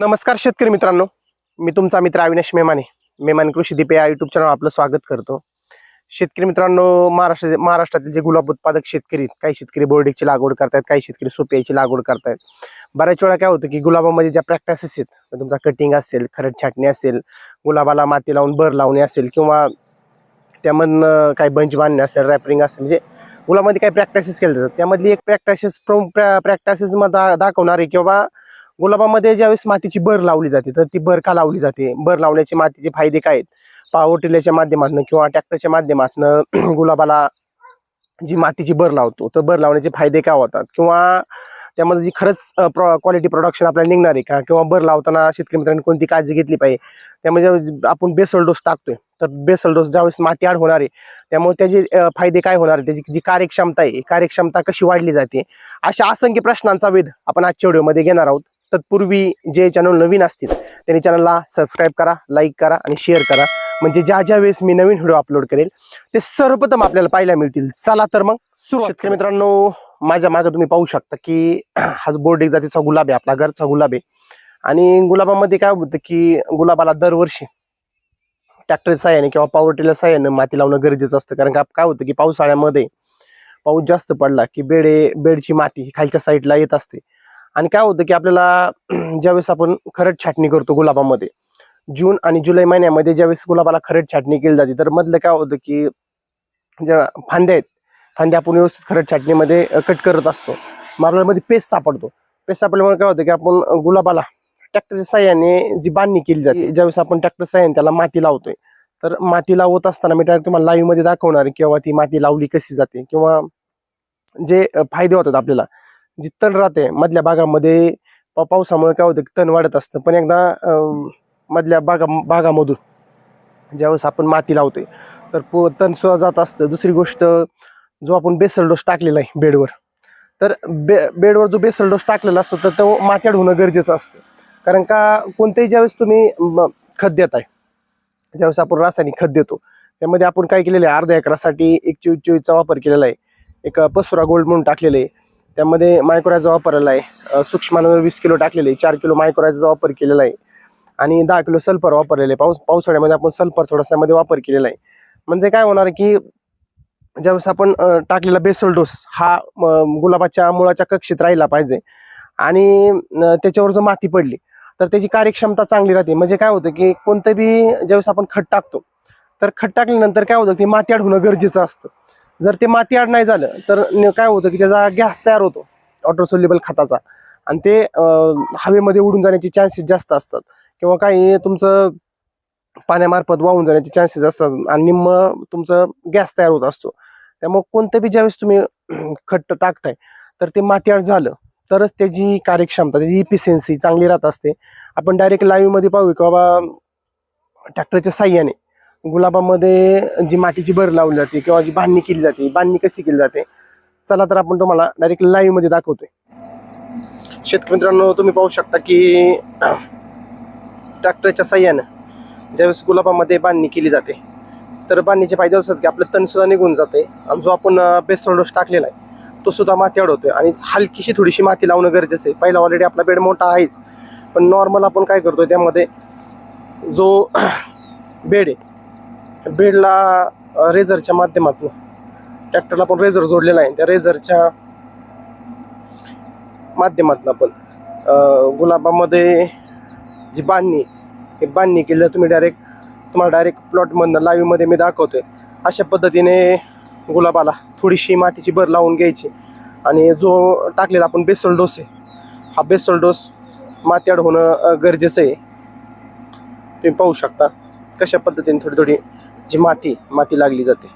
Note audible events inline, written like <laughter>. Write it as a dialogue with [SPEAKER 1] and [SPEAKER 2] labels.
[SPEAKER 1] नमस्कार शेतकरी मित्रांनो. मी तुमचा मित्र अविनाश मेमाने. मेमाने कृषी दीप या युट्यूब चॅनल आपलं स्वागत करतो. शेतकरी मित्रांनो महाराष्ट्र महाराष्ट्रातील जे गुलाब उत्पादक शेतकरी आहेत, काही शेतकरी बोर्डिकची लागवड करतायत काही शेतकरी सोपियाची लागवड करतायत. बऱ्याच वेळा काय होतं की गुलाबामध्ये ज्या प्रॅक्टिसेस आहेत तुमचा कटिंग असेल खरड छाटणी असेल गुलाबाला माती लावून भर लावणे असेल किंवा त्यामधनं काही बंच बांधणे असेल रॅपरिंग असेल म्हणजे गुलाबामध्ये काही प्रॅक्टिसेस केल्या जातात. त्यामधली एक प्रॅक्टिसेस प्रॅक्टिसेस दा दाखवणारी किंवा गुलाबामध्ये ज्यावेळेस मातीची बर लावली जाते तर ती बर का लावली जाते? बर लावण्याचे मातीचे फायदे काय आहेत? पावर टिलरच्या माध्यमातून किंवा ट्रॅक्टरच्या माध्यमातून <clears throat> गुलाबाला जी मातीची बर लावतो तर बर लावण्याचे फायदे काय होतात? किंवा त्यामध्ये जी खरंच क्वालिटी प्रोडक्शन आपल्याला निघणार आहे का? किंवा बर लावताना शेतकरी मित्रांनी कोणती काळजी घेतली पाहिजे? त्यामध्ये आपण बेसल डोस टाकतोय. तर बेसल डोस ज्यावेळेस माती आड होणार आहे त्यामुळे त्याचे फायदे काय होणार आहे? त्याची जी कार्यक्षमता आहे कार्यक्षमता कशी वाढली जाते? अशा असंख्य प्रश्नांचा वेध आपण आजच्या व्हिडिओमध्ये घेणार आहोत. तत्पूर्वी जे चॅनल नवीन असतील त्यांनी चॅनलला सबस्क्राईब करा लाईक करा आणि शेअर करा. म्हणजे ज्या ज्या वेळेस मी नवीन व्हिडिओ अपलोड करेल ते सर्वप्रथम आपल्याला पाहायला मिळतील. चला तर मग सुरू शेतकरी मित्रांनो माझ्या मागे तुम्ही पाहू शकता की <clears throat> हा बोर्ड एक जातीचा गुलाब आहे आपला घरचा गुलाब आहे. आणि गुलाबामध्ये काय होतं की गुलाबाला दरवर्षी ट्रॅक्टर साह्याने किंवा पॉवर टिलर साह्याने माती लावणं गरजेचं असतं. कारण का काय होतं की पावसाळ्यामध्ये पाऊस जास्त पडला की बेडे बेडची माती खालच्या साईडला येत असते. आणि काय होतं की आपल्याला <clears throat> ज्यावेळेस आपण खरड छाटणी करतो गुलाबामध्ये जून आणि जुलै महिन्यामध्ये ज्यावेळेस गुलाबाला खरड छाटणी केली जाते तर मधलं काय होतं की ज्या फांद्या आहेत फांद्या आपण व्यवस्थित खरड छाटणीमध्ये कट करत असतो. मग आपल्याला मध्ये पेस्ट सापडतो. पेस्ट सापडल्यामुळे काय होतं की आपण गुलाबाला ट्रॅक्टरच्या साह्याने जी बांधणी केली जाते ज्यावेळेस आपण ट्रॅक्टर साह्याने त्याला माती लावतोय तर माती लावत असताना मी डायरेक्ट तुम्हाला लाईव्हमध्ये दाखवणार किंवा ती माती लावली कशी जाते किंवा जे फायदे होतात आपल्याला जी तण राहते मधल्या भागामध्ये पावसामुळे काय होतं की तण वाढत असतं. पण एकदा मधल्या भागा भागामधून ज्यावेळेस आपण माती लावतोय तर पो तण सुद्धा जात असतं. दुसरी गोष्ट जो आपण बेसल डोस टाकलेला आहे बेडवर तर बे बेडवर जो बेसल डोस टाकलेला असतो तर तो मात्याड होणं गरजेचं असतं. कारण का कोणत्याही ज्यावेळेस तुम्ही खत खत आहे ज्यावेळेस आपण रासायनिक खत देतो त्यामध्ये आपण काय केलेलं आहे अर्ध्या एकरासाठी एक चोवीस चोवीसचा वापर केलेला आहे. एक पसुरा गोल्ड म्हणून टाकलेलं आहे. त्यामध्ये मायक्रोरायचा वापरलेला आहे. अ, वीस किलो टाकलेले आहे चार किलो मायक्रोरायचा वापर केलेला आहे. आणि दहा किलो सल्फर वापरलेले आहे पाऊस पावसाळ्यामध्ये आपण सल्फर थोडासामध्ये वापर केलेला आहे. म्हणजे काय होणार आहे की ज्यावेळेस आपण टाकलेला बेसल डोस हा गुलाबाच्या मुळाच्या कक्षेत राहिला पाहिजे. आणि त्याच्यावर जर माती पडली तर त्याची कार्यक्षमता चांगली राहते. म्हणजे काय होतं की कोणतं बी ज्यावेळेस आपण खत टाकतो तर खत टाकल्यानंतर काय होतं की माती अडवणं होणं गरजेचं असतं. जर ते माती आड नाही झालं तर न- काय होतं की त्याचा गॅस तयार होतो ऑटोसोल्युबल खताचा. आणि ते हवेमध्ये उडून जाण्याचे चान्सेस जास्त असतात. किंवा काही तुमचं पाण्यामार्फत वाहून जाण्याचे चान्सेस असतात आणि निम्म तुमचं गॅस तयार होत असतो. त्यामुळे कोणतं बी ज्यावेळेस तुम्ही खट्ट टाकताय तर ते माती आड झालं तरच त्याची कार्यक्षमता त्याची इफिशियन्सी चांगली राहत असते. आपण डायरेक्ट लाईव्हमध्ये पाहू की बाबा ट्रॅक्टरच्या साह्याने गुलाबामध्ये जी मातीची भर लावली जाते किंवा जी बांधणी केली जाते बांधणी कशी केली जाते चला तर आपण तुम्हाला डायरेक्ट लाईव्हमध्ये दाखवतोय. शेतकरी मित्रांनो तुम्ही पाहू शकता की ट्रॅक्टरच्या साह्यानं ज्यावेळेस गुलाबामध्ये बांधणी केली जाते तर बांधणीचे फायदे असतात की आपलं तणसुद्धा निघून जाते आणि जो आपण बेसल डोस टाकलेला आहे तो सुद्धा माती अडवतोय आणि हलकीशी थोडीशी माती लावणं गरजेचं आहे. पहिला ऑलरेडी आपला बेड मोठा आहेच पण नॉर्मल आपण काय करतोय त्यामध्ये जो <coughs> बेड आहे बेडला रेझरच्या माध्यमातून. ट्रॅक्टरला पण रेझर जोडलेला आहे. त्या रेझरच्या माध्यमातून आपण गुलाबामध्ये जी बांधणी ही बांधणी केली तुम्ही डायरेक्ट तुम्हाला डायरेक्ट प्लॉटमधनं लाईव्हमध्ये मी दाखवतोय. अशा पद्धतीने गुलाबाला थोडीशी मातीची भर लावून घ्यायची आणि जो टाकलेला आपण बेसल डोस आहे हा बेसल डोस माती होणं गरजेचं आहे. तुम्ही पाहू शकता कशा पद्धतीने थोडी थोडी जी माती माती लागली जाते.